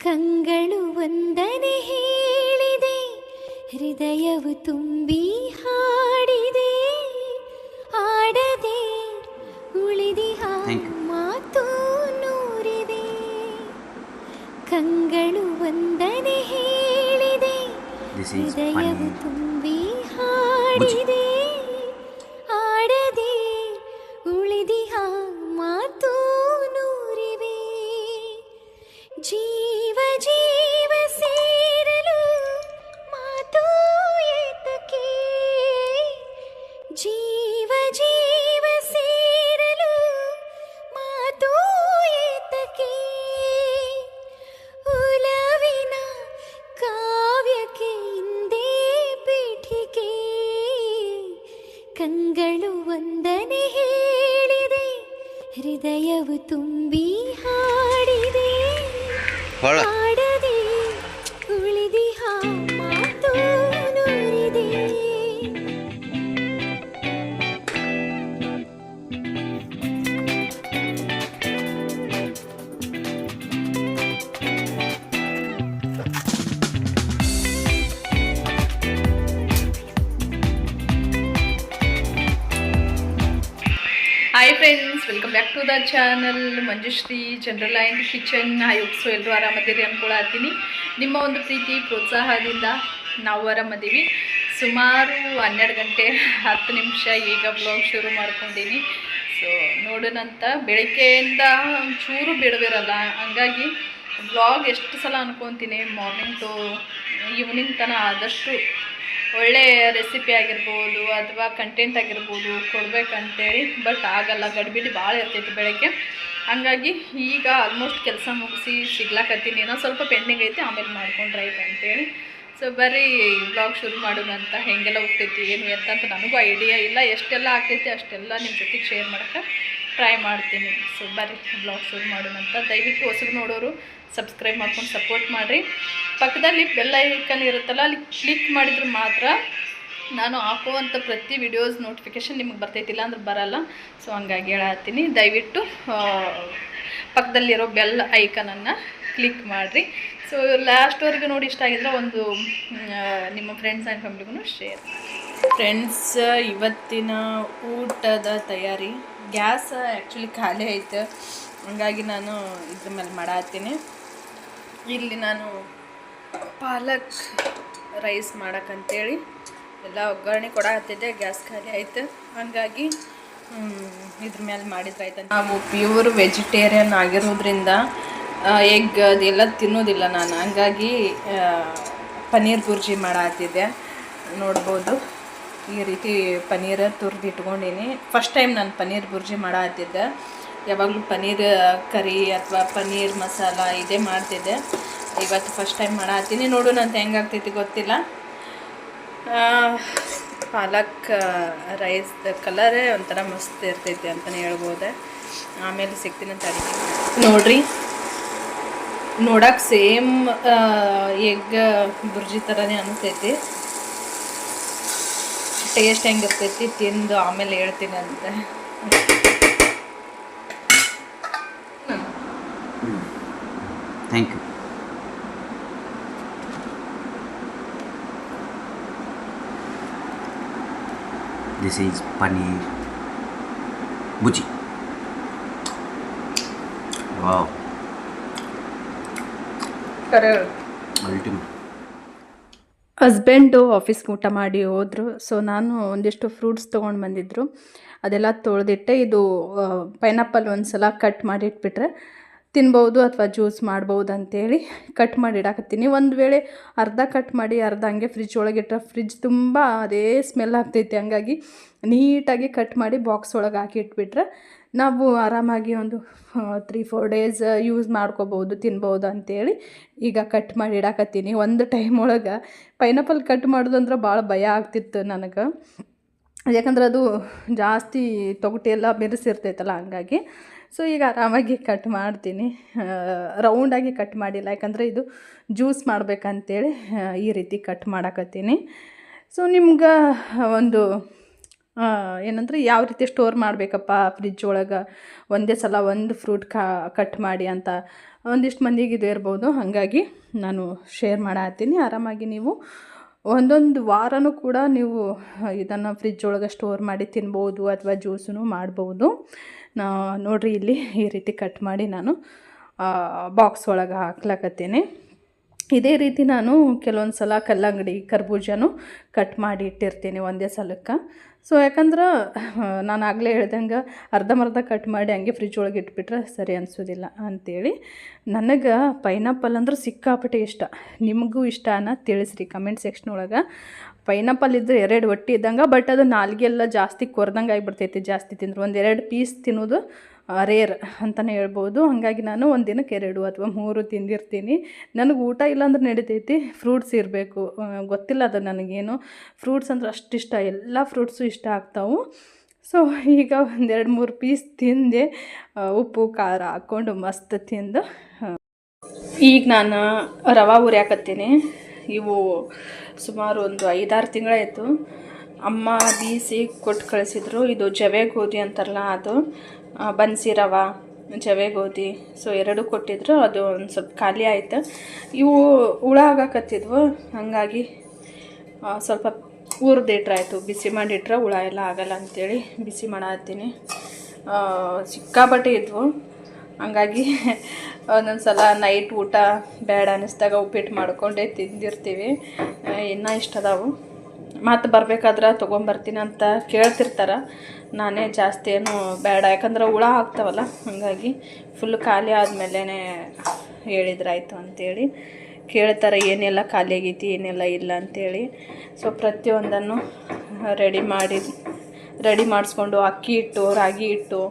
ಕಂಗಳು ಒಂದನೆ ಹೇಳಿದೆ ಹೃದಯವು ತುಂಬಿ ಹಾಡಿದೆ ಆಡದೆ ಉಳಿದಿಹ Thank you. ಮಾತು ನೂರಿದೆ ಕಂಗಳು ಒಂದನೆ ಹೇಳಿದೆ This is ಹೃದಯವು funny. ತುಂಬಿ ಹಾಡಿದೆ hi friends welcome back to the channel Manjushree general and kitchen so ಎಲ್ಲರೂ ಆರಾಮದಿರಿ ಅನ್ಕೊಳತ್ತೀನಿ ನಿಮ್ಮ ಒಂದು ಪ್ರೀತಿ ಪ್ರೋತ್ಸಾಹದಿಂದ ನಾವು ಆರಾಮದೀವಿ ಸುಮಾರು ಹನ್ನೆರಡು ಗಂಟೆ ಹತ್ತು ನಿಮಿಷ ಈಗ ಬ್ಲಾಗ್ ಶುರು ಮಾಡ್ಕೊಂಡೀನಿ. ಸೊ ನೋಡೋಣಂತ ಬೆಳಗ್ಗೆಯಿಂದ ಚೂರು ಬಿಡದಿರಲ್ಲ. ಹಂಗಾಗಿ ಬ್ಲಾಗ್ ಎಷ್ಟು ಸಲ ಅನ್ಕೊತೀನಿ ಮಾರ್ನಿಂಗ್ ಟು ಈವ್ನಿಂಗ್ ತನಕ ಆದಷ್ಟು ಒಳ್ಳೆಯ ರೆಸಿಪಿ ಆಗಿರ್ಬೋದು ಅಥವಾ ಕಂಟೆಂಟ್ ಆಗಿರ್ಬೋದು ಕೊಡಬೇಕಂತೇಳಿ ಬಟ್ ಆಗಲ್ಲ. ಗಡಿಬಿಡಿ ಭಾಳ ಇರ್ತೈತಿ ಬೆಳಗ್ಗೆ. ಹಂಗಾಗಿ ಈಗ ಆಲ್ಮೋಸ್ಟ್ ಕೆಲಸ ಮುಗಿಸಿ, ಸಿಗ್ಲಾಕತ್ತೀನಿ. ಏನೋ ಸ್ವಲ್ಪ ಪೆಂಡಿಂಗ್ ಐತಿ, ಆಮೇಲೆ ಮಾಡ್ಕೊಂಡ್ರೆ ಆಯ್ತು ಅಂತೇಳಿ. ಸೊ ಬರೀ ಬ್ಲಾಗ್ ಶುರು ಮಾಡೋಣ ಅಂತ ಹೆಂಗೆಲ್ಲ ಹೋಗ್ತೈತಿ, ಏನು ಎಂತಂತ ನನಗೂ ಐಡಿಯಾ ಇಲ್ಲ. ಎಷ್ಟೆಲ್ಲ ಆಗ್ತೈತಿ ಅಷ್ಟೆಲ್ಲ ನಿಮ್ಮ ಜೊತೆಗೆ ಶೇರ್ ಮಾಡೋಕ್ಕೆ ಟ್ರೈ ಮಾಡ್ತೀನಿ. ಸೊ ಬರ್ರಿ ಬ್ಲಾಗ್ ಶುರು ಮಾಡೋಣ ಅಂತ. ದಯವಿಟ್ಟು ಹೊಸರು ನೋಡೋರು ಸಬ್ಸ್ಕ್ರೈಬ್ ಮಾಡ್ಕೊಂಡು ಸಪೋರ್ಟ್ ಮಾಡಿರಿ. ಪಕ್ಕದಲ್ಲಿ ಬೆಲ್ಲ ಐಕನ್ ಇರುತ್ತಲ್ಲ, ಅಲ್ಲಿ ಕ್ಲಿಕ್ ಮಾಡಿದ್ರೆ ಮಾತ್ರ ನಾನು ಹಾಕುವಂಥ ಪ್ರತಿ ವಿಡಿಯೋಸ್ ನೋಟಿಫಿಕೇಶನ್ ನಿಮಗೆ ಬರ್ತೈತಿಲ್ಲ ಅಂದ್ರೆ ಬರಲ್ಲ. ಸೊ ಹಂಗಾಗಿ ಹೇಳತ್ತೀನಿ. ದಯವಿಟ್ಟು ಪಕ್ಕದಲ್ಲಿರೋ ಬೆಲ್ ಐಕನನ್ನು ಕ್ಲಿಕ್ ಮಾಡಿರಿ. ಸೊ ಲಾಸ್ಟ್ವರೆಗೂ ನೋಡಿ ಇಷ್ಟ ಆಗಿದ್ರೆ ಒಂದು ನಿಮ್ಮ ಫ್ರೆಂಡ್ಸ್ ಆ್ಯಂಡ್ ಫ್ಯಾಮಿಲಿಗೂ ಶೇರ್ ಫ್ರೆಂಡ್ಸ್ ಇವತ್ತಿನ ಊಟದ ತಯಾರಿ. ಗ್ಯಾಸ್ ಆ್ಯಕ್ಚುಲಿ ಖಾಲಿ ಐತೆ. ಹಂಗಾಗಿ ನಾನು ಇದ್ರ ಮೇಲೆ ಮಾಡತ್ತೀನಿ ಇಲ್ಲಿ ನಾನು ಪಾಲಕ್ ರೈಸ್ ಮಾಡೋಕ್ಕಂತೇಳಿ ಎಲ್ಲ ಒಗ್ಗರಣೆ ಕೊಡತ್ತಿದ್ದೆ ಗ್ಯಾಸ್ ಖಾಲಿ ಆಯ್ತು ಹಂಗಾಗಿ ಇದ್ರ ಮೇಲೆ ಮಾಡಿದ್ರಾಯ್ತು ನಾವು ಪ್ಯೂರ್ ವೆಜಿಟೇರಿಯನ್ ಆಗಿರೋದ್ರಿಂದ ಎಗ್ ಅದೆಲ್ಲ ತಿನ್ನೋದಿಲ್ಲ ನಾನು. ಹಂಗಾಗಿ ಪನ್ನೀರ್ ಬುರ್ಜಿ ಮಾಡತ್ತಿದ್ದೆ ನೋಡ್ಬೋದು. ಈ ರೀತಿ ಪನ್ನೀರ ತುರ್ದು ಇಟ್ಕೊಂಡೀನಿ ಫಸ್ಟ್ ಟೈಮ್ ನಾನು ಪನ್ನೀರ್ ಬುರ್ಜಿ ಮಾಡತ್ತಿದ್ದೆ ಯಾವಾಗಲೂ ಪನ್ನೀರ್, ಕರಿ ಅಥವಾ ಪನ್ನೀರ್ ಮಸಾಲ ಇದೇ ಮಾಡ್ತಿದ್ದೆ. ಇವತ್ತು ಫಸ್ಟ್ ಟೈಮ್ ಮಾಡತ್ತೀನಿ ನೋಡು ನಂತ ಹೆಂಗಾಗ್ತೈತಿ ಗೊತ್ತಿಲ್ಲ. ಪಾಲಕ್ ರೈಸ್ ಕಲರೇ ಒಂಥರ ಮಸ್ತ್ ಇರ್ತೈತಿ ಅಂತಲೇ ಹೇಳ್ಬೋದೆ. ಆಮೇಲೆ ಸಿಗ್ತೀನಿ ಅಂತ ನೋಡ್ರಿ. ನೋಡಕ್ಕೆ ಸೇಮ್ ಎಗ್ ಬುರ್ಜಿ ಥರನೇ ಅನಿಸ್ತೈತಿ. ಟೇಸ್ಟ್ ಹೆಂಗಿರ್ತೈತಿ ತಿಂದು ಆಮೇಲೆ ಹೇಳ್ತೀನಿ ಅಂತ. Thank you this is paneer bhurji wow ಕರೆ ಅಲ್ಟಿಮೇಟ್ ಹಸ್ಬೆಂಡು ಆಫೀಸ್ಗೆ ಊಟ ಮಾಡಿ ಹೋದರು. ಸೊ ನಾನು ಒಂದಿಷ್ಟು ಫ್ರೂಟ್ಸ್ ತೊಗೊಂಡು ಬಂದಿದ್ದರು ಅದೆಲ್ಲ ತೊಳೆದಿಟ್ಟೆ. ಇದು ಪೈನಾಪಲ್ ಒಂದು ಸಲ ಕಟ್ ಮಾಡಿ ಇಟ್ಬಿಟ್ರೆ ತಿನ್ಬೋದು ಅಥವಾ ಜ್ಯೂಸ್ ಮಾಡ್ಬೋದು ಅಂತೇಳಿ ಕಟ್ ಮಾಡಿ ಇಡಾಕತ್ತೀನಿ. ಒಂದು ವೇಳೆ ಅರ್ಧ ಕಟ್ ಮಾಡಿ ಅರ್ಧ ಹಂಗೆ ಫ್ರಿಜ್ ಒಳಗೆ ಇಟ್ಟರೆ ಫ್ರಿಜ್ ತುಂಬ ಅದೇ ಸ್ಮೆಲ್ ಆಗ್ತೈತಿ. ಹಂಗಾಗಿ ನೀಟಾಗಿ ಕಟ್ ಮಾಡಿ ಬಾಕ್ಸ್ ಒಳಗೆ ಹಾಕಿ ಇಟ್ಬಿಟ್ರೆ ನಾವು ಆರಾಮಾಗಿ ಒಂದು ತ್ರೀ ಫೋರ್ ಡೇಸ್ ಯೂಸ್ ಮಾಡ್ಕೋಬೋದು, ತಿನ್ಬೋದು ಅಂತೇಳಿ ಈಗ ಕಟ್ ಮಾಡಿ ಇಡಾಕತ್ತೀನಿ. ಒಂದು ಟೈಮ್ ಒಳಗೆ ಪೈನಾಪಲ್ ಕಟ್ ಮಾಡೋದಂದ್ರೆ ಭಾಳ ಭಯ ಆಗ್ತಿತ್ತು ನನಗೆ. ಯಾಕಂದ್ರೆ ಅದು ಜಾಸ್ತಿ ತೊಗಟೆ ಎಲ್ಲ ಬೆರೆಸಿರ್ತೈತಲ್ಲ ಹಂಗಾಗಿ ಸೊ ಈಗ ಆರಾಮಾಗಿ ಕಟ್ ಮಾಡ್ತೀನಿ. ರೌಂಡಾಗಿ ಕಟ್ ಮಾಡಿಲ್ಲ. ಯಾಕಂದರೆ ಇದು ಜ್ಯೂಸ್ ಮಾಡ್ಬೇಕಂತೇಳಿ ಈ ರೀತಿ ಕಟ್ ಮಾಡಕತ್ತೀನಿ. ಸೊ ನಿಮ್ಗೆ ಒಂದು ಏನಂದರೆ ಯಾವ ರೀತಿ ಸ್ಟೋರ್ ಮಾಡಬೇಕಪ್ಪ ಫ್ರಿಜ್ ಒಳಗೆ? ಒಂದೇ ಸಲ ಒಂದು ಫ್ರೂಟ್ ಕಟ್ ಮಾಡಿ ಅಂತ ಒಂದಿಷ್ಟು ಮಂದಿಗೆ ಇದು ಇರ್ಬೋದು. ಹಾಗಾಗಿ ನಾನು ಶೇರ್ ಮಾಡತ್ತೀನಿ. ಆರಾಮಾಗಿ ನೀವು ಒಂದೊಂದು ವಾರನೂ ಕೂಡ ನೀವು ಇದನ್ನು ಫ್ರಿಜ್ ಒಳಗೆ ಸ್ಟೋರ್ ಮಾಡಿ ತಿನ್ಬೋದು ಅಥವಾ ಜ್ಯೂಸೂ ಮಾಡ್ಬೋದು. ನೋಡ್ರಿ ಇಲ್ಲಿ ಈ ರೀತಿ ಕಟ್ ಮಾಡಿ ನಾನು ಬಾಕ್ಸ್ ಒಳಗೆ ಹಾಕ್ಲಕತ್ತೀನಿ. ಇದೇ ರೀತಿ ನಾನು ಕೆಲವೊಂದು ಸಲ ಕಲ್ಲಂಗಡಿ, ಕರ್ಬೂಜನೂ ಕಟ್ ಮಾಡಿ ಇಟ್ಟಿರ್ತೀನಿ ಒಂದೇ ಸಲಕ್ಕೆ. ಸೊ ಯಾಕಂದ್ರೆ ನಾನು ಆಗಲೇ ಹೇಳ್ದಂಗೆ ಅರ್ಧಂಬರ್ಧ ಕಟ್ ಮಾಡಿ ಹಂಗೆ ಫ್ರಿಜ್ ಒಳಗೆ ಇಟ್ಬಿಟ್ರೆ ಸರಿ ಅನಿಸೋದಿಲ್ಲ ಅಂಥೇಳಿ ನನಗೆ ಪೈನಾಪಲ್ ಅಂದ್ರೆ ಸಿಕ್ಕಾಪಟ್ಟೆ ಇಷ್ಟ. ನಿಮಗೂ ಇಷ್ಟನ ತಿಳಿಸ್ರಿ ಕಮೆಂಟ್ ಸೆಕ್ಷನ್ ಒಳಗೆ. ಪೈನಾಪಲ್ ಇದ್ರೆ ಎರಡು ಒಟ್ಟಿ ಇದ್ದಂಗೆ ಬಟ್ ಅದು ನಾಲ್ಗೆಲ್ಲ ಜಾಸ್ತಿ ಕೊರ್ದಂಗೆ ಆಗಿಬಿಡ್ತೈತಿ, ಜಾಸ್ತಿ ತಿಂದ್ರೆ. ಒಂದು ಎರಡು ಪೀಸ್ ತಿನ್ನೋದು ರೇರ್ ಅಂತಲೇ ಹೇಳ್ಬೋದು. ಹಾಗಾಗಿ ನಾನು ಒಂದು ದಿನಕ್ಕೆ ಎರಡು ಅಥವಾ ಮೂರು ತಿಂದಿರ್ತೀನಿ. ನನಗೆ ಊಟ ಇಲ್ಲಾಂದ್ರೆ ನಡೀತೈತಿ. ಫ್ರೂಟ್ಸ್ ಇರಬೇಕು. ಗೊತ್ತಿಲ್ಲ ಅದು ನನಗೇನು. ಫ್ರೂಟ್ಸ್ ಅಂದ್ರೆ ಅಷ್ಟು ಇಷ್ಟ. ಎಲ್ಲ ಫ್ರೂಟ್ಸು ಇಷ್ಟ ಆಗ್ತಾವೆ. ಸೊ ಈಗ ಒಂದೆರಡು ಮೂರು ಪೀಸ್ ತಿಂದೆ. ಉಪ್ಪು, ಖಾರ ಹಾಕ್ಕೊಂಡು ಮಸ್ತ್ ತಿಂದು ಈಗ ನಾನು ರವೆ ಹುರಿಯಾಕತ್ತೀನಿ. ಇವು ಸುಮಾರು ಒಂದು ಐದಾರು ತಿಂಗಳಾಯಿತು. ಅಮ್ಮ ಬೀಸಿ ಕೊಟ್ಟು ಕಳಿಸಿದ್ರು. ಇದು ಜವೆ ಗೋಧಿ ಅಂತಾರಲ್ಲ ಅದು. ಬನ್ಸಿ ರವೆ ಜವೆ ಗೋಧಿ ಸೊ ಎರಡು ಕೊಟ್ಟಿದ್ರು. ಅದು ಒಂದು ಸ್ವಲ್ಪ ಖಾಲಿ ಆಯಿತು. ಇವು ಹುಳ ಆಗಾಕತ್ತಿದ್ವು. ಹಾಗಾಗಿ ಸ್ವಲ್ಪ ಹುರಿದಿಟ್ರಾಯ್ತು. ಬಿಸಿ ಮಾಡಿಟ್ರೆ ಹುಳ ಎಲ್ಲ ಆಗಲ್ಲ ಅಂಥೇಳಿ ಬಿಸಿ ಮಾಡತ್ತೀನಿ. ಸಿಕ್ಕಾಪಟ್ಟೆ ಇದ್ವು. ಹಂಗಾಗಿ ಒಂದೊಂದು ಸಲ ನೈಟ್ ಊಟ ಬೇಡ ಅನ್ನಿಸ್ದಾಗ ಉಪ್ಪಿಟ್ಟು ಮಾಡ್ಕೊಂಡೇ ತಿಂದಿರ್ತೀವಿ. ಇನ್ನೂ ಇಷ್ಟ ಅದಾವು ಮತ್ತು ಬರ್ಬೇಕಾದ್ರೆ ತೊಗೊಂಬರ್ತೀನಿ ಅಂತ ಕೇಳ್ತಿರ್ತಾರೆ. ನಾನೇ ಜಾಸ್ತಿ ಏನು ಬೇಡ. ಯಾಕಂದ್ರೆ ಹುಳ ಆಗ್ತಾವಲ್ಲ, ಹಾಗಾಗಿ ಫುಲ್ ಖಾಲಿ ಆದಮೇಲೆ ಹೇಳಿದ್ರಾಯ್ತು ಅಂಥೇಳಿ ಕೇಳ್ತಾರೆ, ಏನೆಲ್ಲ ಖಾಲಿ ಆಗೈತಿ ಏನೆಲ್ಲ ಇಲ್ಲ ಅಂಥೇಳಿ ಸೊ ಪ್ರತಿಯೊಂದನ್ನು ರೆಡಿ ಮಾಡಿ ರೆಡಿ ಮಾಡಿಸ್ಕೊಂಡು ಅಕ್ಕಿ ಹಿಟ್ಟು ರಾಗಿ ಹಿಟ್ಟು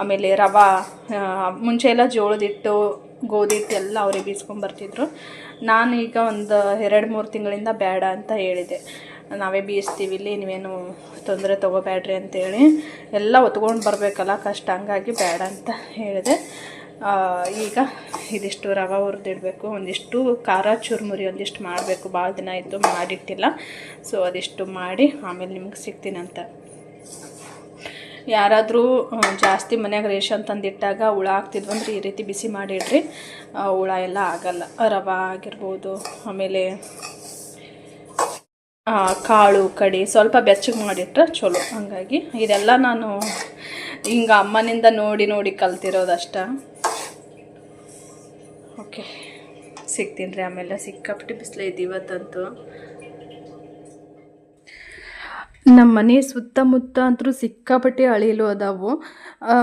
ಆಮೇಲೆ ರವೆ ಮುಂಚೆ ಎಲ್ಲ ಜೋಳದ ಹಿಟ್ಟು ಗೋಧಿ ಹಿಟ್ಟು ಎಲ್ಲ ಅವ್ರಿಗೆ ಬೀಸ್ಕೊಂಬರ್ತಿದ್ರು ನಾನು ಈಗ ಒಂದು ಎರಡು ಮೂರು ತಿಂಗಳಿಂದ ಬೇಡ ಅಂತ ಹೇಳಿದೆ. ನಾವೇ ಬೀಸ್ತೀವಿ, ಇಲ್ಲಿ ನೀವೇನು ತೊಂದರೆ ತೊಗೋಬೇಡ್ರಿ ಅಂತೇಳಿ ಎಲ್ಲ ಹೊತ್ಕೊಂಡು ಬರಬೇಕಲ್ಲ, ಕಷ್ಟ, ಹಂಗಾಗಿ ಬೇಡ ಅಂತ ಹೇಳಿದೆ. ಈಗ ಇದಿಷ್ಟು ರವೆ ಹುರಿದಿಡಬೇಕು, ಒಂದಿಷ್ಟು ಖಾರ ಚುರುಮುರಿ ಒಂದಿಷ್ಟು ಮಾಡಬೇಕು. ಭಾಳ ದಿನ ಆಯಿತು ಮಾಡಿಟ್ಟಿಲ್ಲ. ಸೊ, ಅದಿಷ್ಟು ಮಾಡಿ ಆಮೇಲೆ ನಿಮ್ಗೆ ಸಿಗ್ತೀನಂತ ಯಾರಾದರೂ ಜಾಸ್ತಿ ಮನ್ಯಾಗ ರೇಷನ್ ತಂದಿಟ್ಟಾಗ ಹುಳ ಆಗ್ತಿದ್ವು ಅಂದ್ರೆ ಈ ರೀತಿ ಬಿಸಿ ಮಾಡಿಡ್ರಿ. ಹುಳ ಎಲ್ಲ ಆಗಲ್ಲ. ರವೆ ಆಗಿರ್ಬೋದು, ಆಮೇಲೆ ಕಾಳು, ಕಡಿ ಸ್ವಲ್ಪ ಬೆಚ್ಚಗೆ ಮಾಡಿಟ್ರೆ ಚಲೋ. ಹಂಗಾಗಿ ಇದೆಲ್ಲ ನಾನು ಹಿಂಗೆ ಅಮ್ಮನಿಂದ ನೋಡಿ ನೋಡಿ ಕಲ್ತಿರೋದಷ್ಟ. ಓಕೆ. ಸಿಗ್ತೀನಿ ರೀ ಆಮೇಲೆ. ಸಿಕ್ಕಾಪಟ್ಟೆ ಬಿಸಿಲೈತಿ ಇವತ್ತಂತೂ. ನಮ್ಮ ಮನೆ ಸುತ್ತಮುತ್ತ ಅಂತೂ ಸಿಕ್ಕಾಪಟ್ಟೆ ಅಳಿಲು ಅದಾವು.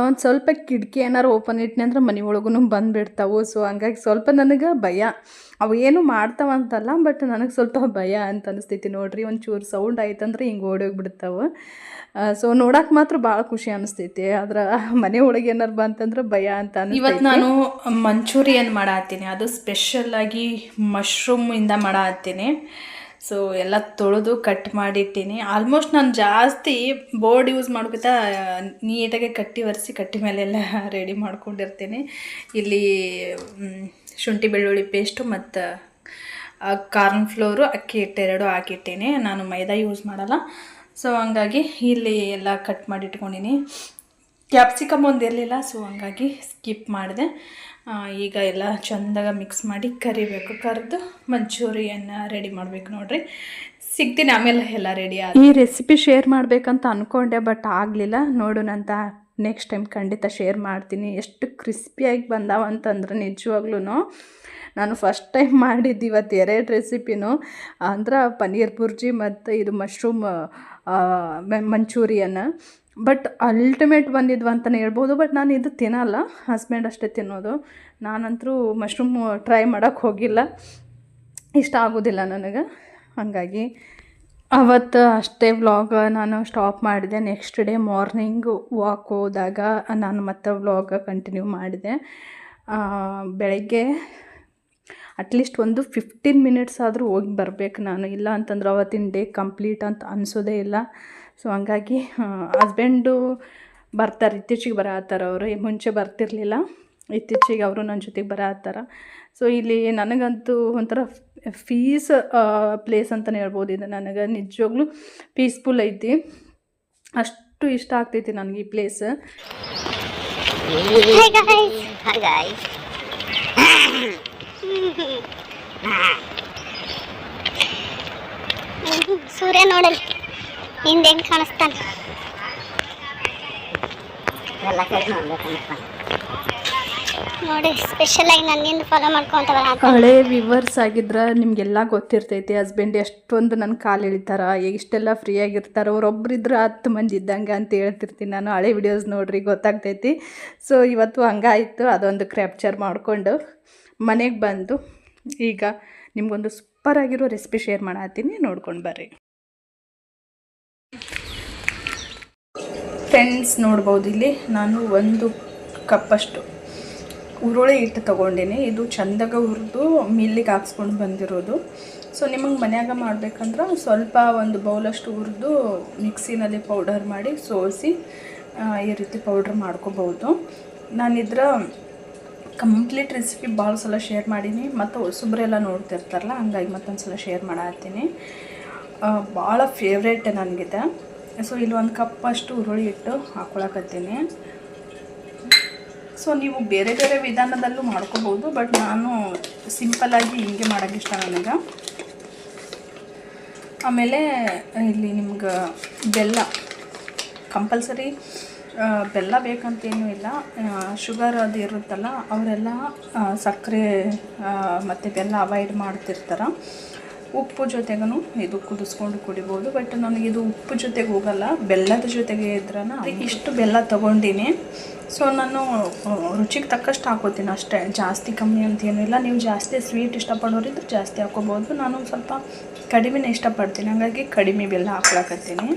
ಒಂದು ಸ್ವಲ್ಪ ಕಿಟಕಿ ಏನಾರು ಓಪನ್ ಇಟ್ನಿ ಅಂದ್ರೆ ಮನೆ ಒಳಗೂ ಬಂದುಬಿಡ್ತಾವು. ಸೊ ಹಂಗಾಗಿ ಸ್ವಲ್ಪ ನನಗೆ ಭಯ. ಅವು ಏನು ಮಾಡ್ತಾವಂತಲ್ಲ ಬಟ್ ನನಗೆ ಸ್ವಲ್ಪ ಭಯ ಅಂತ ಅನಿಸ್ತೈತಿ ನೋಡ್ರಿ ಒಂಚೂರು ಸೌಂಡ್ ಆಯ್ತಂದ್ರೆ ಹಿಂಗೆ ಓಡೋಗ್ಬಿಡ್ತಾವೆ ಸೊ ನೋಡಕ್ಕೆ ಮಾತ್ರ ಭಾಳ ಖುಷಿ ಅನಿಸ್ತೈತಿ ಆದ್ರೆ ಮನೆ ಒಳಗೆ ಏನಾರು ಬಂತಂದ್ರೆ ಭಯ ಅಂತ ಇವತ್ತು ನಾನು ಮಂಚೂರಿಯನ್ ಮಾಡಾತ್ತೀನಿ. ಅದು ಸ್ಪೆಷಲ್ಲಾಗಿ ಮಶ್ರೂಮಿಂದ ಮಾಡತ್ತೀನಿ. ಸೊ ಎಲ್ಲ ತೊಳೆದು ಕಟ್ ಮಾಡಿಟ್ಟೀನಿ. ಆಲ್ಮೋಸ್ಟ್ ನಾನು ಜಾಸ್ತಿ ಬೋರ್ಡ್ ಯೂಸ್ ಮಾಡ್ಕೊತಾ ನೀಟಾಗಿ ಕಟ್ಟಿ ಒರೆಸಿ ಕಟ್ಟಿ ಮೇಲೆಲ್ಲ ರೆಡಿ ಮಾಡ್ಕೊಂಡಿರ್ತೀನಿ. ಇಲ್ಲಿ ಶುಂಠಿ ಬೆಳ್ಳುಳ್ಳಿ ಪೇಸ್ಟು ಮತ್ತು ಕಾರ್ನ್ ಫ್ಲೋರು ಅಕ್ಕಿ ಹಿಟ್ಟು ಎರಡು ಹಾಕಿಟ್ಟೀನಿ. ನಾನು ಮೈದಾ ಯೂಸ್ ಮಾಡಲ್ಲ. ಸೊ ಹಂಗಾಗಿ ಇಲ್ಲಿ ಎಲ್ಲ ಕಟ್ ಮಾಡಿಟ್ಕೊಂಡಿನಿ. ಕ್ಯಾಪ್ಸಿಕಮ್ ಒಂದು ಇರಲಿಲ್ಲ ಸೊ ಹಂಗಾಗಿ ಸ್ಕಿಪ್ ಮಾಡಿದೆ. ಈಗ ಎಲ್ಲ ಚಂದಾಗ ಮಿಕ್ಸ್ ಮಾಡಿ ಕರಿಬೇಕು. ಕರೆದು ಮಂಚೂರಿಯನ್ನ ರೆಡಿ ಮಾಡಬೇಕು ನೋಡ್ರಿ. ಸಿಗ್ತೀನಿ ಆಮೇಲೆ ಎಲ್ಲ ರೆಡಿ ಈ ರೆಸಿಪಿ ಶೇರ್ ಮಾಡಬೇಕಂತ ಅಂದ್ಕೊಂಡೆ ಬಟ್ ಆಗಲಿಲ್ಲ. ನೋಡೋಣಂತ ನೆಕ್ಸ್ಟ್ ಟೈಮ್ ಖಂಡಿತ ಶೇರ್ ಮಾಡ್ತೀನಿ. ಎಷ್ಟು ಕ್ರಿಸ್ಪಿಯಾಗಿ ಬಂದಾವ ಅಂತಂದ್ರೆ ನಿಜವಾಗ್ಲೂ ನಾನು ಫಸ್ಟ್ ಟೈಮ್ ಮಾಡಿದ್ದು ಇವತ್ತು ಎರಡು ರೆಸಿಪಿನೂ ಅಂದ್ರೆ ಪನ್ನೀರ್ ಬುರ್ಜಿ ಮತ್ತು ಇದು ಮಶ್ರೂಮ್ ಮಂಚೂರಿಯನ್ ಬಟ್ ಅಲ್ಟಿಮೇಟ್ ಬಂದಿದ್ವು ಅಂತಲೇ ಹೇಳ್ಬೋದು ಬಟ್ ನಾನು ಇದು ತಿನ್ನಲ್ಲ. ಹಸ್ಬೆಂಡ್ ಅಷ್ಟೇ ತಿನ್ನೋದು. ನಾನಂತರೂ ಮಶ್ರೂಮ್ ಟ್ರೈ ಮಾಡೋಕ್ಕೆ ಹೋಗಿಲ್ಲ. ಇಷ್ಟ ಆಗೋದಿಲ್ಲ ನನಗೆ. ಹಾಗಾಗಿ ಅವತ್ತು ಅಷ್ಟೇ ವ್ಲಾಗ್ ನಾನು ಸ್ಟಾಪ್ ಮಾಡಿದೆ. ನೆಕ್ಸ್ಟ್ ಡೇ ಮಾರ್ನಿಂಗ್ ವಾಕ್ ಹೋದಾಗ ನಾನು ಮತ್ತೆ ವ್ಲಾಗ್ ಕಂಟಿನ್ಯೂ ಮಾಡಿದೆ. ಬೆಳಗ್ಗೆ ಅಟ್ಲೀಸ್ಟ್ ಒಂದು ಫಿಫ್ಟೀನ್ ಮಿನಿಟ್ಸ್ ಆದರೂ ಹೋಗಿ ಬರಬೇಕು ನಾನು. ಇಲ್ಲ ಅಂತಂದ್ರೆ ಅವತ್ತಿನ ಡೇ ಕಂಪ್ಲೀಟ್ ಅಂತ ಅನಿಸೋದೇ ಇಲ್ಲ. ಸೊ ಹಂಗಾಗಿ ಹಸ್ಬೆಂಡು ಬರ್ತಾರೆ. ಇತ್ತೀಚಿಗೆ ಬರೋ ಹತ್ತಾರ ಅವರು ಮುಂಚೆ ಬರ್ತಿರಲಿಲ್ಲ. ಇತ್ತೀಚೆಗೆ ಅವರು ನನ್ನ ಜೊತೆಗೆ ಬರೋ ಹತ್ತಾರ ಸೊ ಇಲ್ಲಿ ನನಗಂತೂ ಒಂಥರ ಫೀಸ್ ಪ್ಲೇಸ್ ಅಂತಲೇ ಹೇಳ್ಬೋದು. ಇದು ನನಗೆ ನಿಜವಾಗ್ಲೂ ಪೀಸ್ಫುಲ್ ಐತಿ. ಅಷ್ಟು ಇಷ್ಟ ಆಗ್ತೈತಿ ನನಗೆ ಈ ಪ್ಲೇಸ್ ಸೂರ್ಯ ನೋಡಲಿ ಹಿಂದೆ ಹೆಂಗ್ ಕಾಣಿಸ್ತಾನೆ? ಎಲ್ಲ ನೋಡಿ ಸ್ಪೆಷಲ್ ಆಗಿ ನನ್ನಿಂದ ಫಾಲೋ ಮಾಡ್ಕೊಂತವಲ್ಲ ಹಳೆ ವಿವರ್ಸ್ ಆಗಿದ್ರೆ ನಿಮಗೆಲ್ಲ ಗೊತ್ತಿರ್ತೈತಿ ಹಸ್ಬೆಂಡ್ ಎಷ್ಟೊಂದು ನನ್ನ ಕಾಲು ಎಳಿತಾರ ಇಷ್ಟೆಲ್ಲ ಫ್ರೀ ಆಗಿರ್ತಾರೆ ಅವ್ರೊಬ್ರಿದ್ರೆ ಹತ್ತು ಮಂದಿ ಇದ್ದಂಗೆ ಅಂತ ಹೇಳ್ತಿರ್ತೀನಿ ನಾನು ಹಳೆ ವಿಡಿಯೋಸ್ ನೋಡ್ರಿ ಗೊತ್ತಾಗ್ತೈತಿ. ಸೊ ಇವತ್ತು ಹಂಗಾಯಿತು ಅದೊಂದು ಕ್ರ್ಯಾಪ್ಚರ್ ಮಾಡಿಕೊಂಡು ಮನೆಗೆ ಬಂದು ಈಗ ನಿಮಗೊಂದು ಸೂಪರ್ ಆಗಿರೋ ರೆಸಿಪಿ ಶೇರ್ ಮಾಡತ್ತೀನಿ ನೋಡ್ಕೊಂಡು ಬರ್ರಿ. ಫ್ರೆಂಡ್ಸ್ ನೋಡ್ಬೋದು ಇಲ್ಲಿ. ನಾನು ಒಂದು ಕಪ್ಪಷ್ಟು ಹುರುಳಿ ಹಿಟ್ಟು ತೊಗೊಂಡಿನಿ. ಇದು ಚಂದಾಗ ಹುರಿದು ಮಿಲ್ಲಿಗೆ ಹಾಕ್ಸ್ಕೊಂಡು ಬಂದಿರೋದು. ಸೊ ನಿಮಗೆ ಮನ್ಯಾಗ ಮಾಡಬೇಕಂದ್ರೆ ಸ್ವಲ್ಪ ಒಂದು ಬೌಲಷ್ಟು ಹುರಿದು ಮಿಕ್ಸಿನಲ್ಲಿ ಪೌಡರ್ ಮಾಡಿ ಸೋಸಿ ಈ ರೀತಿ ಪೌಡ್ರ್ ಮಾಡ್ಕೋಬೋದು. ನಾನಿದ್ರ ಕಂಪ್ಲೀಟ್ ರೆಸಿಪಿ ಭಾಳ ಸಲ ಶೇರ್ ಮಾಡೀನಿ. ಮತ್ತು ಹೊಸಬ್ರೆಲ್ಲ ನೋಡ್ತಿರ್ತಾರಲ್ಲ, ಹಂಗಾಗಿ ಮತ್ತೊಂದು ಸಲ ಶೇರ್ ಮಾಡತ್ತೀನಿ ಭಾಳ ಫೇವ್ರೇಟ್ ನನಗಿದೆ. ಸೊ ಇಲ್ಲಿ ಒಂದು ಕಪ್ ಅಷ್ಟು ಹುರುಳಿ ಇಟ್ಟು ಹಾಕೊಳಕತ್ತೀನಿ. ಸೊ ನೀವು ಬೇರೆ ಬೇರೆ ವಿಧಾನದಲ್ಲೂ ಮಾಡ್ಕೋಬೋದು ಬಟ್ ನಾನು ಸಿಂಪಲ್ಲಾಗಿ ಹಿಂಗೆ ಮಾಡೋಕ್ಕೆ ಇಷ್ಟ ನನಗೆ. ಆಮೇಲೆ, ಇಲ್ಲಿ ನಿಮ್ಗೆ ಬೆಲ್ಲ ಕಂಪಲ್ಸರಿ ಬೆಲ್ಲ ಬೇಕಂತೇನೂ ಇಲ್ಲ. ಶುಗರ್ ಅದು ಇರುತ್ತಲ್ಲ, ಅವರೆಲ್ಲ ಸಕ್ಕರೆ ಮತ್ತು ಬೆಲ್ಲ ಅವಾಯ್ಡ್ ಮಾಡ್ತಿರ್ತಾರೆ. ಉಪ್ಪು ಜೊತೆಗೂ ಇದು ಕುದಿಸ್ಕೊಂಡು ಕುಡಿಬೋದು ಬಟ್ ನನಗೆ ಇದು ಉಪ್ಪು ಜೊತೆಗೆ ಹೋಗಲ್ಲ ಬೆಲ್ಲದ ಜೊತೆಗೆ ಇದ್ರನ ಇಷ್ಟು ಬೆಲ್ಲ ತಗೊಂಡಿನಿ. ಸೊ ನಾನು ರುಚಿಗೆ ತಕ್ಕಷ್ಟು ಹಾಕೋತೀನಿ ಅಷ್ಟೇ ಜಾಸ್ತಿ ಕಮ್ಮಿ ಅಂತ ಏನೂ ಇಲ್ಲ. ನೀವು ಜಾಸ್ತಿ ಸ್ವೀಟ್ ಇಷ್ಟಪಡೋರಿದ್ರೆ ಜಾಸ್ತಿ ಹಾಕೋಬೋದು. ನಾನು ಸ್ವಲ್ಪ ಕಡಿಮೆನೇ ಇಷ್ಟಪಡ್ತೀನಿ. ಹಾಗಾಗಿ ಕಡಿಮೆ ಬೆಲ್ಲ ಹಾಕ್ಲಾಕತ್ತೀನಿ.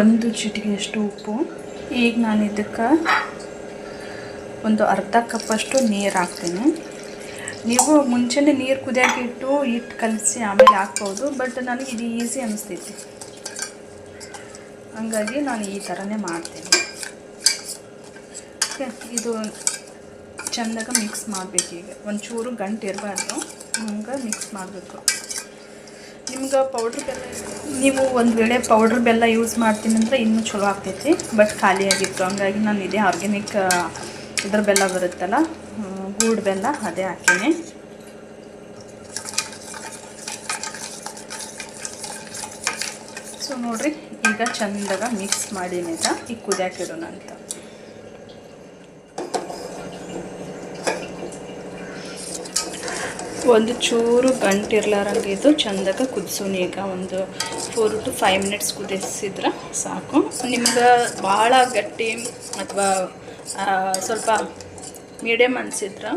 ಒಂದು ಚಿಟಿಗೆಯಷ್ಟು ಉಪ್ಪು. ಈಗ ನಾನು ಇದಕ್ಕೆ ಒಂದು ಅರ್ಧ ಕಪ್ಪಷ್ಟು ನೀರು ಹಾಕ್ತೀನಿ. ನೀವು ಮುಂಚೆನೇ ನೀರು ಕುದಿಯೋಕೆ ಇಟ್ಟು ಹಿಟ್ಟು ಕಲಸಿ ಆಮೇಲೆ ಹಾಕ್ಬೋದು ಬಟ್ ನನಗೆ ಇದು ಈಸಿ ಅನಿಸ್ತೈತಿ ಹಂಗಾಗಿ ನಾನು ಈ ಥರನೇ ಮಾಡ್ತೀನಿ. ಓಕೆ ಇದು ಚೆಂದಾಗ ಮಿಕ್ಸ್ ಮಾಡಬೇಕು ಈಗ. ಒಂಚೂರು ಗಂಟು ಇರಬಾರ್ದು, ಹಂಗೆ ಮಿಕ್ಸ್ ಮಾಡಬೇಕು. ನಿಮ್ಗೆ ಪೌಡ್ರ್ ಬೆಲ್ಲ ನೀವು ಒಂದು ವೇಳೆ ಪೌಡ್ರ್ ಬೆಲ್ಲ ಯೂಸ್ ಮಾಡ್ತೀನಿ ಅಂದರೆ ಇನ್ನೂ ಚಲೋ ಆಗ್ತೈತಿ ಬಟ್ ಖಾಲಿಯಾಗಿತ್ತು. ಹಂಗಾಗಿ ನಾನು ಇದೇ ಆರ್ಗ್ಯಾನಿಕ್ ಇದ್ರ ಬೆಲ್ಲ ಬರುತ್ತಲ್ಲ ಗೂಡ್ ಬೆಲ್ಲ ಅದೇ ಹಾಕಿನಿ. ಸೊ ನೋಡ್ರಿ, ಈಗ ಚಂದಾಗ ಮಿಕ್ಸ್ ಮಾಡೀನಿದ ಈಗ. ಕುದಿಯಾಕಿಡೋಣ ಅಂತ. ಒಂದು ಚೂರು ಗಂಟಿರ್ಲಾರಂಗೆ ಇದು ಚಂದಾಗ ಕುದಿಸೋಣ ಈಗ. ಒಂದು ಫೋರ್ ಟು ಫೈವ್ ಮಿನಿಟ್ಸ್ ಕುದಿಸಿದ್ರೆ ಸಾಕು. ನಿಮ್ಗೆ ಭಾಳ ಗಟ್ಟಿ ಅಥವಾ ಸ್ವಲ್ಪ ಮೀಡಿಯಮ್ ಅನಿಸಿದ್ರೆ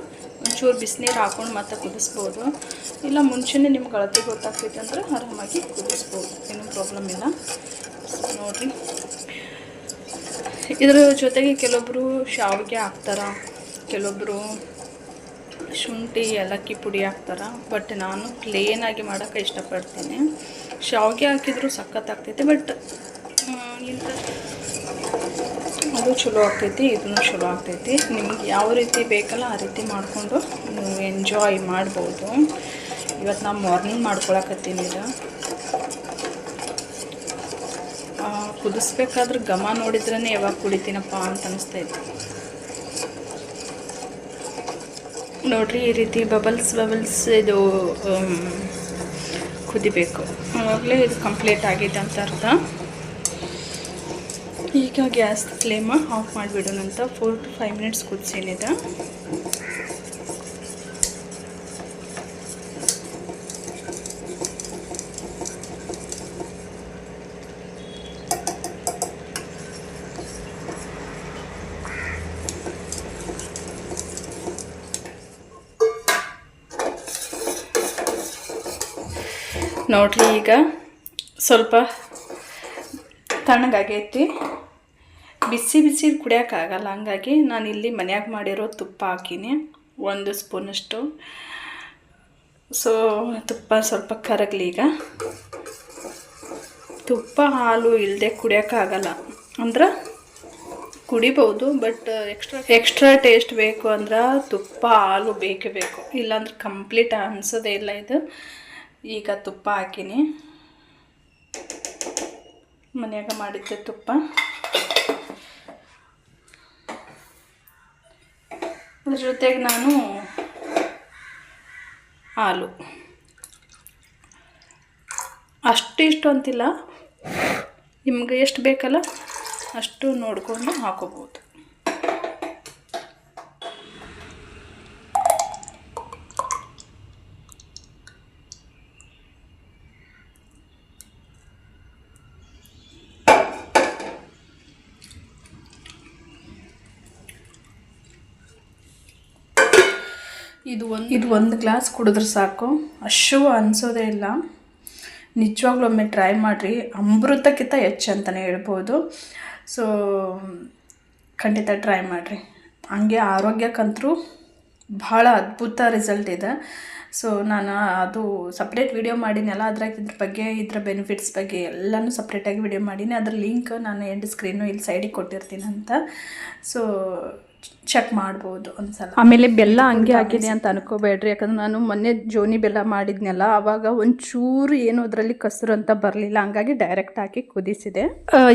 ಒಂಚೂರು ಬಿಸಿನೀರು ಹಾಕೊಂಡು ಮತ್ತೆ ಕುದಿಸ್ಬೋದು. ಇಲ್ಲ ಮುಂಚೆನೇ ನಿಮ್ಗೆ ಅಳತೆ ಗೊತ್ತಾಗ್ತೈತೆ ಅಂದ್ರೆ ಆರಾಮಾಗಿ ಕುದಿಸ್ಬೋದು. ಏನೂ ಪ್ರಾಬ್ಲಮ್ ಇಲ್ಲ. ನೋಡಿರಿ. ಇದ್ರ ಜೊತೆಗೆ ಕೆಲವೊಬ್ಬರು ಶಾವಿಗೆ ಹಾಕ್ತಾರ ಕೆಲವೊಬ್ಬರು ಶುಂಠಿ, ಏಲಕ್ಕಿ ಪುಡಿ ಹಾಕ್ತಾರೆ. ಬಟ್ ನಾನು ಪ್ಲೇನಾಗಿ ಮಾಡೋಕ್ಕೆ ಇಷ್ಟಪಡ್ತೀನಿ. ಶಾವಿಗೆ ಹಾಕಿದ್ರು ಸಖತ್ತಾಗ್ತೈತೆ ಬಟ್ ಇಂಥ ಅದು ಚಲೋ ಆಗ್ತೈತಿ, ಇದನ್ನು ಚಲೋ ಆಗ್ತೈತಿ. ನಿಮ್ಗೆ ಯಾವ ರೀತಿ ಬೇಕಲ್ಲ ಆ ರೀತಿ ಮಾಡಿಕೊಂಡು ನೀವು ಎಂಜಾಯ್ ಮಾಡ್ಬೋದು. ಇವತ್ತು ನಾವು ಮಾರ್ನಿಂಗ್ ಮಾಡ್ಕೊಳಕತ್ತೀನಿ ಇದು ಕುದಿಸ್ಬೇಕಾದ್ರೆ ಘಮ ನೋಡಿದ್ರೇ ಯಾವಾಗ ಕುಡಿತೀನಪ್ಪ ಅಂತ ಅನಿಸ್ತೈತಿ. ನೋಡ್ರಿ, ಈ ರೀತಿ ಬಬಲ್ಸ್ ಬಬಲ್ಸ್ ಇದು ಕುದಿಬೇಕು. ಆವಾಗಲೇ ಇದು ಕಂಪ್ಲೀಟ್ ಆಗಿದೆ ಅಂತ ಅರ್ಥ. ಈಗ ಗ್ಯಾಸ್ ಫ್ಲೇಮ ಆಫ್ ಮಾಡಿಬಿಡೋಣಂತ ಫೋರ್ ಟು ಫೈವ್ ಮಿನಿಟ್ಸ್ ಕುದಿಸೇನಿದೆ ನೋಡ್ರಿ ಈಗ ಸ್ವಲ್ಪ ತಣ್ಣಗಾಗೈತಿ. ಬಿಸಿ ಬಿಸಿ ಕುಡಿಯೋಕ್ಕಾಗಲ್ಲ. ಹಂಗಾಗಿ ನಾನು ಇಲ್ಲಿ ಮನ್ಯಾಗ ಮಾಡಿರೋ ತುಪ್ಪ ಹಾಕೀನಿ. ಒಂದು ಸ್ಪೂನಷ್ಟು. ಸೊ ತುಪ್ಪ ಸ್ವಲ್ಪ ಕರಗಲಿ ಈಗ. ತುಪ್ಪ, ಹಾಲು ಇಲ್ಲದೆ ಕುಡಿಯೋಕ್ಕಾಗಲ್ಲ. ಅಂದ್ರೆ ಕುಡಿಬೋದು ಬಟ್ ಎಕ್ಸ್ಟ್ರಾ ಎಕ್ಸ್ಟ್ರಾ ಟೇಸ್ಟ್ ಬೇಕು ಅಂದ್ರೆ ತುಪ್ಪ, ಹಾಲು ಬೇಕೇ ಬೇಕು. ಇಲ್ಲಾಂದ್ರೆ ಕಂಪ್ಲೀಟ್ ಅನ್ಸೋದೇ ಇಲ್ಲ ಇದು. ಈಗ ತುಪ್ಪ ಹಾಕೀನಿ. ಮನೆಯಾಗ ಮಾಡಿದ್ದೆ ತುಪ್ಪ. ಅದ್ರ ಜೊತೆಗೆ ನಾನು ಹಾಲು. ಅಷ್ಟು ಇಷ್ಟು ಅಂತಿಲ್ಲ. ನಿಮಗೆ ಎಷ್ಟು ಬೇಕಲ್ಲ ಅಷ್ಟು ನೋಡಿಕೊಂಡು ಹಾಕೋಬೋದು. ಇದು ಒಂದು ಇದು ಒಂದು ಗ್ಲಾಸ್ ಕುಡಿದ್ರೆ ಸಾಕು. ಅಷ್ಟು ಅನಿಸೋದೇ ಇಲ್ಲ. ನಿಜವಾಗ್ಲೂ ಒಮ್ಮೆ ಟ್ರೈ ಮಾಡಿರಿ. ಅಮೃತಕ್ಕಿಂತ ಹೆಚ್ಚು ಅಂತಲೇ ಹೇಳ್ಬೋದು. ಸೊ ಖಂಡಿತ ಟ್ರೈ ಮಾಡಿರಿ. ಹಂಗೆ ಆರೋಗ್ಯಕ್ಕಂತರೂ ಭಾಳ ಅದ್ಭುತ ರಿಸಲ್ಟ್ ಇದೆ. ಸೊ ನಾನು ಅದು ಸಪ್ರೇಟ್ ವಿಡಿಯೋ ಮಾಡಿನಲ್ಲ ಅದ್ರಾಗ ಇದ್ರ ಬಗ್ಗೆ, ಇದ್ರ ಬೆನಿಫಿಟ್ಸ್ ಬಗ್ಗೆ ಎಲ್ಲನೂ ಸಪ್ರೇಟಾಗಿ ವಿಡಿಯೋ ಮಾಡೀನಿ. ಅದ್ರ ಲಿಂಕ್ ನಾನು ಎಂಡ್ ಸ್ಕ್ರೀನು ಇಲ್ಲಿ ಸೈಡಿಗೆ ಕೊಟ್ಟಿರ್ತೀನಿ ಅಂತ. ಸೊ ಚೆಕ್ ಮಾಡ್ಬೋದು ಒಂದ್ಸಲ. ಆಮೇಲೆ ಬೆಲ್ಲ ಹಂಗೆ ಆಗಿದೆ ಅಂತ ಅನ್ಕೋಬೇಡ್ರಿ. ಯಾಕಂದ್ರೆ ನಾನು ಮೊನ್ನೆ ಜೋನಿ ಬೆಲ್ಲ ಮಾಡಿದ್ನಲ್ಲ ಆವಾಗ ಒಂಚೂರು ಏನು ಅದರಲ್ಲಿ ಕಸರು ಅಂತ ಬರಲಿಲ್ಲ. ಹಂಗಾಗಿ ಡೈರೆಕ್ಟ್ ಹಾಕಿ ಕುದಿಸಿದೆ.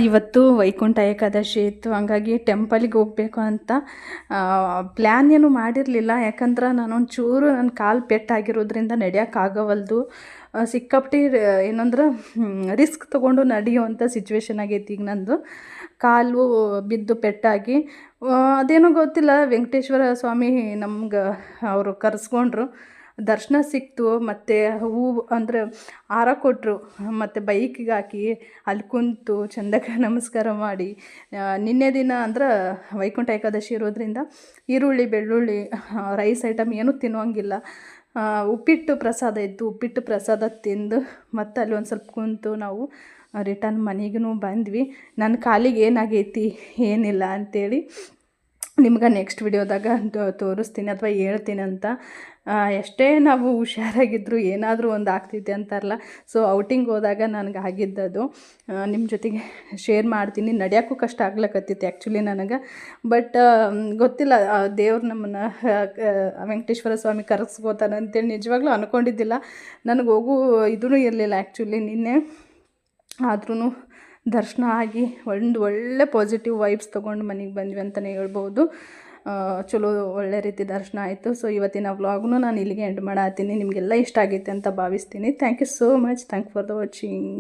ಇವತ್ತು ವೈಕುಂಠ ಏಕಾದಶಿ ಇತ್ತು. ಹಂಗಾಗಿ ಟೆಂಪಲ್ಗೆ ಹೋಗಬೇಕು ಅಂತ ಪ್ಲ್ಯಾನ್ ಏನು ಮಾಡಿರಲಿಲ್ಲ. ಯಾಕಂದ್ರೆ ನಾನು ಒಂಚೂರು ನನ್ನ ಕಾಲು ಪೆಟ್ಟಾಗಿರೋದ್ರಿಂದ ನಡೆಯೋಕ್ಕಾಗವಲ್ದು ಸಿಕ್ಕಾಪಟ್ಟಿ ಏನಂದ್ರೆ ರಿಸ್ಕ್ ತೊಗೊಂಡು ನಡೆಯುವಂಥ ಸಿಚುವೇಶನ್ ಆಗೈತಿ ಈಗ ನಂದು. ಕಾಲು ಬಿದ್ದು ಪೆಟ್ಟಾಗಿ. ಅದೇನೋ ಗೊತ್ತಿಲ್ಲ ವೆಂಕಟೇಶ್ವರ ಸ್ವಾಮಿ ನಮ್ಗೆ ಅವರು ಕರೆಸ್ಕೊಂಡ್ರು. ದರ್ಶನ ಸಿಕ್ತು ಮತ್ತು ಹೂ ಅಂದರೆ ಹಾರ ಕೊಟ್ಟರು ಮತ್ತು ಬೈಕಿಗೆ ಹಾಕಿ ಅಲ್ಲಿ ಕುಂತು ಚಂದಕ್ಕೆ ನಮಸ್ಕಾರ ಮಾಡಿ. ನಿನ್ನೆ ದಿನ ಅಂದ್ರೆ ವೈಕುಂಠ ಏಕಾದಶಿ ಇರೋದ್ರಿಂದ ಈರುಳ್ಳಿ ಬೆಳ್ಳುಳ್ಳಿ ರೈಸ್ ಐಟಮ್ ಏನೂ ತಿನ್ನೋಂಗಿಲ್ಲ ಆ, ಉಪ್ಪಿಟ್ಟು ಪ್ರಸಾದ ಇತ್ತು. ಉಪ್ಪಿಟ್ಟು ಪ್ರಸಾದ ತಿಂದು ಮತ್ತೆ ಅಲ್ಲಿ ಒಂದು ಸ್ವಲ್ಪ ಕುಂತು ನಾವು ರಿಟರ್ನ್ ಮನೆಗೂ ಬಂದ್ವಿ. ನನ್ನ ಕಾಲಿಗೆ ಏನಾಗೈತಿ ಏನಿಲ್ಲ ಅಂಥೇಳಿ ನಿಮ್ಗೆ ನೆಕ್ಸ್ಟ್ ವಿಡಿಯೋದಾಗ ತೋರಿಸ್ತೀನಿ ಅಥವಾ ಹೇಳ್ತೀನಿ ಅಂತ. ಎಷ್ಟೇ ನಾವು ಹುಷಾರಾಗಿದ್ದರೂ ಏನಾದರೂ ಒಂದು ಆಗ್ತೈತೆ ಅಂತಾರಲ್ಲ. ಸೊ ಔಟಿಂಗ್ ಹೋದಾಗ ನನಗೆ ಆಗಿದ್ದದು. ನಿಮ್ಮ ಜೊತೆಗೆ ಶೇರ್ ಮಾಡ್ತೀನಿ. ನಡೆಯೋಕ್ಕೂ ಕಷ್ಟ ಆಗ್ಲಕ್ಕತ್ತಿತ್ತು ಆ್ಯಕ್ಚುಲಿ ನನಗೆ. ಬಟ್ ಗೊತ್ತಿಲ್ಲ ದೇವ್ರು ನಮ್ಮನ್ನು ವೆಂಕಟೇಶ್ವರ ಸ್ವಾಮಿ ಕರೆಸ್ಕೋತಾನೆ ಅಂತೇಳಿ ನಿಜವಾಗ್ಲೂ ಅಂದ್ಕೊಂಡಿದ್ದಿಲ್ಲ ನನಗೆ ಹೋಗು ಇದೂ ಇರಲಿಲ್ಲ ಆ್ಯಕ್ಚುಲಿ ನಿನ್ನೆ. ಆದ್ರೂ ದರ್ಶನ ಆಗಿ ಒಂದು ಒಳ್ಳೆ ಪಾಸಿಟಿವ್ ವೈಬ್ಸ್ ತೊಗೊಂಡು ಮನೆಗೆ ಬಂದ್ವಿ ಅಂತಲೇ ಹೇಳ್ಬೋದು. ಚಲೋ ಒಳ್ಳೆ ರೀತಿ ದರ್ಶನ ಆಯಿತು. ಸೊ ಇವತ್ತಿನ ವ್ಲಾಗ್ನು ನಾನು ಇಲ್ಲಿಗೆ ಎಂಡ್ ಮಾಡತ್ತೀನಿ ನಿಮಗೆಲ್ಲ ಇಷ್ಟ ಆಗೈತೆ ಅಂತ ಭಾವಿಸ್ತೀನಿ. Thank you so much thank for the watching